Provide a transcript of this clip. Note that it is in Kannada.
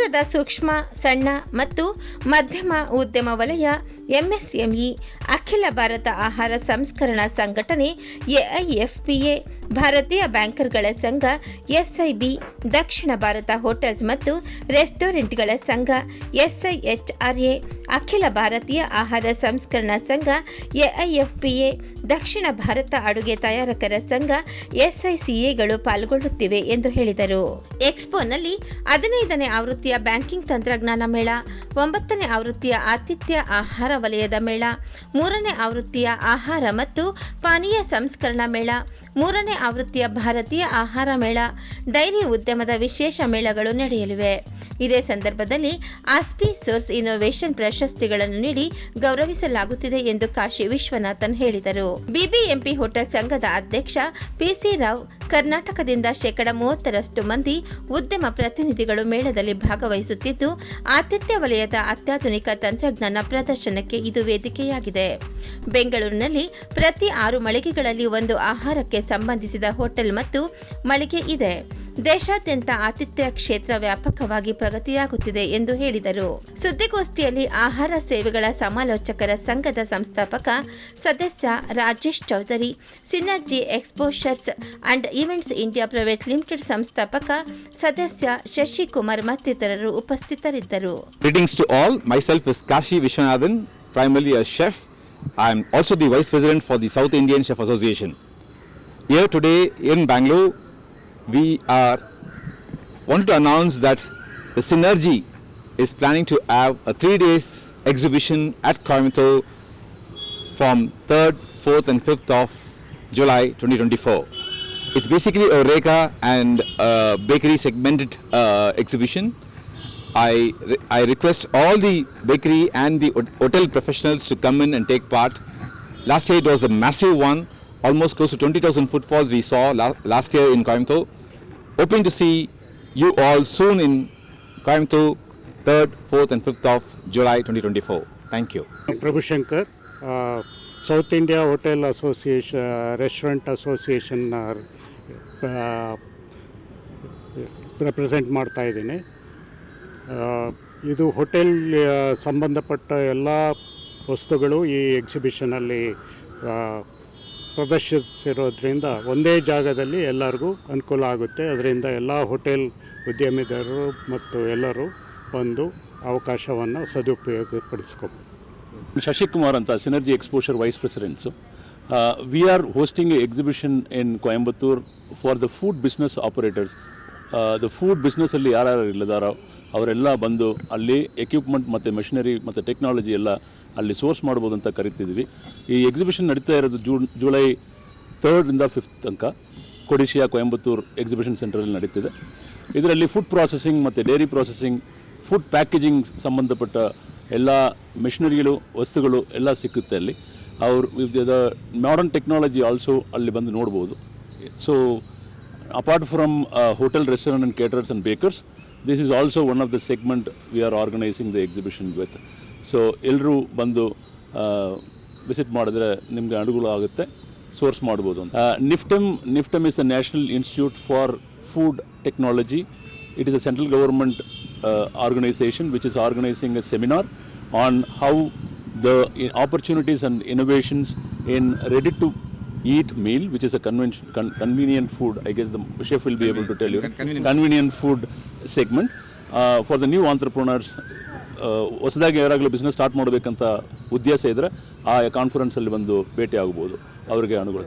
ಕೇಂದ್ರದ ಸೂಕ್ಷ್ಮ, ಸಣ್ಣ ಮತ್ತು ಮಧ್ಯಮ ಉದ್ಯಮ ವಲಯ ಎಂಎಸ್ಎಂಇ, ಅಖಿಲ ಭಾರತ ಆಹಾರ ಸಂಸ್ಕರಣಾ ಸಂಘಟನೆ ಎಐಎಫ್ಪಿಎ, ಭಾರತೀಯ ಬ್ಯಾಂಕರ್ಗಳ ಸಂಘ ಎಸ್ಐಬಿ, ದಕ್ಷಿಣ ಭಾರತ ಹೋಟೆಲ್ಸ್ ಮತ್ತು ರೆಸ್ಟೋರೆಂಟ್ಗಳ ಸಂಘ ಎಸ್ಐಎಚ್ಆರ್ಎ ಅಖಿಲ ಭಾರತೀಯ ಆಹಾರ ಸಂಸ್ಕರಣಾ ಸಂಘ, ಎಐಎಫ್ಪಿಎ, ದಕ್ಷಿಣ ಭಾರತ ಅಡುಗೆ ತಯಾರಕರ ಸಂಘ, ಎಸ್ಐಸಿಎಗಳು ಪಾಲ್ಗೊಳ್ಳುತ್ತಿವೆ ಎಂದು ಹೇಳಿದರು. ಎಕ್ಸ್ಪೋನಲ್ಲಿ ಹದಿನೈದನೇ ಆವೃತ್ತಿಯ ಬ್ಯಾಂಕಿಂಗ್ ತಂತ್ರಜ್ಞಾನ ಮೇಳ, ಒಂಬತ್ತನೇ ಆವೃತ್ತಿಯ ಆತಿಥ್ಯ ಆಹಾರ ವಲಯದ ಮೇಳ, ಮೂರನೇ ಆವೃತ್ತಿಯ ಆಹಾರ ಮತ್ತು ಪಾನೀಯ ಸಂಸ್ಕರಣಾ ಮೇಳ, ಮೂರನೇ ಆವೃತ್ತಿಯ ಭಾರತೀಯ ಆಹಾರ ಮೇಳ, ಡೈರಿ ಉದ್ಯಮದ ವಿಶೇಷ ಮೇಳಗಳು ನಡೆಯಲಿವೆ. ಇದೇ ಸಂದರ್ಭದಲ್ಲಿ ಆಸ್ಪಿ ಸೋರ್ಸ್ ಇನ್ನೋವೇಷನ್ ಪ್ರಶಸ್ತಿಗಳನ್ನು ನೀಡಿ ಗೌರವಿಸಲಾಗುತ್ತಿದೆ ಎಂದು ಕಾಶಿ ವಿಶ್ವನಾಥನ್ ಹೇಳಿದರು. ಬಿಬಿಎಂಪಿ ಹೋಟೆಲ್ ಸಂಘದ ಅಧ್ಯಕ್ಷ ಪಿಸಿ ರಾವ್ ಕರ್ನಾಟಕದಿಂದ ಶೇಕಡ ಮೂವತ್ತರಷ್ಟು ಮಂದಿ ಉದ್ಯಮ ಪ್ರತಿನಿಧಿಗಳು ಮೇಳದಲ್ಲಿ ಭಾಗವಹಿಸುತ್ತಿದ್ದು, ಆತಿಥ್ಯ ವಲಯದ ಅತ್ಯಾಧುನಿಕ ತಂತ್ರಜ್ಞಾನ ಪ್ರದರ್ಶನಕ್ಕೆ ಇದು ವೇದಿಕೆಯಾಗಿದೆ. ಬೆಂಗಳೂರಿನಲ್ಲಿ ಪ್ರತಿ ಆರು ಮಳಿಗೆಗಳಲ್ಲಿ ಒಂದು ಆಹಾರಕ್ಕೆ ಸಂಬಂಧಿಸಿದ ಹೋಟೆಲ್ ಮತ್ತು ಮಳಿಗೆ ಇದೆ. ದೇಶಾದ್ಯಂತ ಆತಿಥ್ಯ ಕ್ಷೇತ್ರ ವ್ಯಾಪಕವಾಗಿ ಪ್ರಗತಿಯಾಗುತ್ತಿದೆ ಎಂದು ಹೇಳಿದರು ಸುದ್ದಿಗೋಷ್ಠಿಯಲ್ಲಿ ಆಹಾರ ಸೇವೆಗಳ ಸಮಾಲೋಚಕರ ಸಂಘದ ಸಂಸ್ಥಾಪಕ ಸದಸ್ಯ Rajesh Chaudhary synergy exposures and events India private limited ಸಂಸ್ಥಾಪಕ ಸದಸ್ಯ ಶಶಿಕುಮಾರ್ ಮತ್ತಿತರರು ಉಪಸ್ಥಿತರಿದ್ದರು primarily a chef. I am also the Vice President for the South Indian Chef Association. Here today in Bangalore, we are wanted to announce that the Synergy is planning to have a three days exhibition at Coimbatore from 3rd, 4th and 5th of July 2024. It's basically a Reka and uh, bakery segmented uh, exhibition. I, re- I request all the bakery and the hotel professionals to come in and take part. Last year it was a massive one, almost close to 20,000 footfalls we saw la- last year in Coimbatore. Hoping to see you all soon in Coimbatore, 3rd, 4th of 5th twenty twenty 2024. Thank you Prabhushankar South India hotel association restaurant association represent ಮಾಡ್ತಾ ಇದ್ದೀನಿ ಆ, ಇದು ಹೋಟೆಲ್ ಸಂಬಂಧಪಟ್ಟ ಎಲ್ಲ ವಸ್ತುಗಳು ಈ ಎಕ್ಸಿಬಿಷನಲ್ಲಿ ಪ್ರದರ್ಶಿಸಿರೋದ್ರಿಂದ ಒಂದೇ ಜಾಗದಲ್ಲಿ ಎಲ್ಲರಿಗೂ ಅನುಕೂಲ ಆಗುತ್ತೆ. ಅದರಿಂದ ಎಲ್ಲ ಹೋಟೆಲ್ ಉದ್ಯಮಿದಾರರು ಮತ್ತು ಎಲ್ಲರೂ ಒಂದು ಅವಕಾಶವನ್ನು ಸದುಪಯೋಗಪಡಿಸ್ಕೋಬೋದು. ಶಶಿಕುಮಾರ್ ಅಂತ synergy exposure vice presidents we are hosting a exhibition in Coimbatore for the food business operators the food ಬಿಸ್ನೆಸ್ಸಲ್ಲಿ ಯಾರ್ಯಾರು ಇಲ್ಲದಾರೋ, ಅವರೆಲ್ಲ ಬಂದು ಅಲ್ಲಿ ಎಕ್ವಿಪ್ಮೆಂಟ್ ಮತ್ತು ಮೆಷಿನರಿ ಮತ್ತು ಟೆಕ್ನಾಲಜಿ ಎಲ್ಲ ಅಲ್ಲಿ ಸೋರ್ಸ್ ಮಾಡ್ಬೋದು ಅಂತ ಕರಿತಿದ್ವಿ. ಈ ಎಕ್ಸಿಬಿಷನ್ ನಡೀತಾ ಇರೋದು ಜೂನ್, ಜುಲೈ ತರ್ಡಿಂದ ಫಿಫ್ತ್ ತನಕ. ಕೊಡಿಶಿಯಾ, ಕೊಯಂಬತ್ತೂರ್ ಎಕ್ಸಿಬಿಷನ್ ಸೆಂಟ್ರಲ್ಲಿ ನಡೀತಿದೆ. ಇದರಲ್ಲಿ ಫುಡ್ ಪ್ರಾಸೆಸಿಂಗ್ ಮತ್ತು ಡೈರಿ ಪ್ರಾಸೆಸಿಂಗ್ ಫುಡ್ ಪ್ಯಾಕೇಜಿಂಗ್ ಸಂಬಂಧಪಟ್ಟ ಎಲ್ಲ ಮೆಷಿನರಿಗಳು ವಸ್ತುಗಳು ಎಲ್ಲ ಸಿಕ್ಕುತ್ತೆ ಅಲ್ಲಿ. ಅವ್ರು ದ ಮಾಡರ್ನ್ ಟೆಕ್ನಾಲಜಿ ಆಲ್ಸೋ ಅಲ್ಲಿ ಬಂದು ನೋಡ್ಬೋದು. So apart from hotel restaurant and caterers and bakers this is also one of the segment we are organising the exhibition with so ಎಲ್ಲರೂ ಬಂದು ವಿಸಿಟ್ ಮಾಡಿದ್ರೆ ನಿಮಗೆ ಅನುಕೂಲ ಆಗುತ್ತೆ. ಸೋರ್ಸ್ ಮಾಡ್ಬೋದು ಅಂತ. NIFTEM NIFTEM is the national institute for food technology it is a central government organisation which is organising a seminar on how the opportunities and innovations in ready to eat meal which is a convention convenient food I guess the chef will be able to tell you convenient food segment for the new entrepreneurs ಹೊಸದಾಗಿ ಯಾರಾಗಲೂ ಬಿಸ್ನೆಸ್ ಸ್ಟಾರ್ಟ್ ಮಾಡಬೇಕಂತ ಉದ್ದೇಶ ಇದ್ದರೆ ಆ ಕಾನ್ಫರೆನ್ಸಲ್ಲಿ ಬಂದು ಭೇಟಿ ಆಗ್ಬೋದು ಅವರಿಗೆ ಅನುಕೂಲ